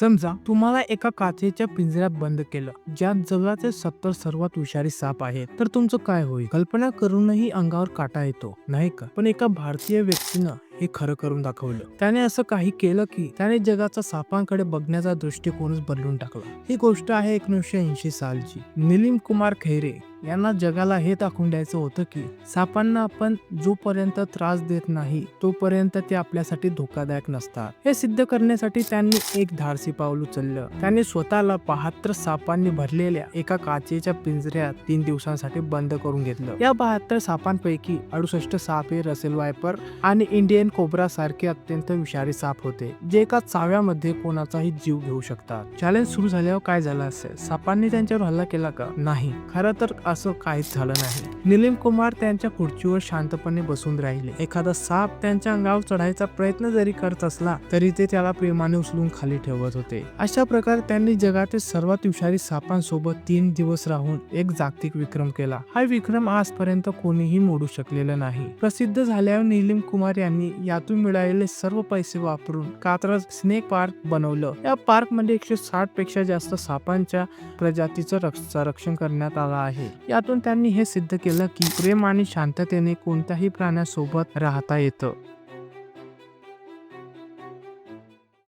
समजा तुम्हाला एका काचेच्या पिंजऱ्यात बंद केलं ज्यात जगाचे सत्तर सर्वात विषारी साप आहेत तर तुमचं काय होईल? कल्पना करूनही अंगावर काटा येतो नाही का? पण एका भारतीय व्यक्तीनं हे खरं करून दाखवलं. त्याने असं काही केलं की त्याने जगाचा सापांकडे बघण्याचा दृष्टिकोनच बदलून टाकला. ही गोष्ट आहे एकोणीसशे ऐंशी सालची. निलीम कुमार खैरे यांना जगाला हे दाखवून द्यायचं होतं की सापांना आपण जोपर्यंत त्रास देत नाही तोपर्यंत ते आपल्यासाठी धोकादायक नसतात. हे सिद्ध करण्यासाठी त्यांनी एक धाडसी पाऊल उचललं. त्यांनी स्वतःला बहात्तर सापांनी भरलेल्या एका काचेच्या पिंजऱ्यात तीन दिवसांसाठी बंद करून घेतलं. या बहात्तर सापांपैकी अडुसष्ट साप हे रसेल वायपर आणि इंडियन कोब्रा सारखे अत्यंत विषारी साप होते जे एका चाव्यामध्ये कोणाचाही जीव घेऊ शकतात. चॅलेंज सुरू झाल्यावर काय झालं असेल? सापांनी त्यांच्यावर हल्ला केला का? नाही. खरं तर असं काहीच झालं नाही. निलीम कुमार त्यांच्या खुर्चीवर शांतपणे बसून राहिले. एखादा साप त्यांच्या अंगावर चढायचा प्रयत्न जरी करत असला तरी ते त्याला प्रेमाने उचलून खाली ठेवत होते. अशा प्रकारे त्यांनी जगातील सर्वात विषारी सापांसोबत तीन दिवस राहून एक जागतिक विक्रम केला. हा विक्रम आजपर्यंत कोणीही मोडू शकलेला नाही. प्रसिद्ध झाल्यावर निलीम कुमार यांनी यातून मिळालेले सर्व पैसे वापरून कात्रज स्नेक पार्क बनवलं. या पार्कमध्ये एकशे साठपेक्षा जास्त सापांच्या प्रजातीचं रक्ष- संरक्षण करण्यात आलं आहे. यातून त्यांनी हे सिद्ध केलं की प्रेम आणि शांततेने कोणत्याही प्राण्यासोबत राहता येतं.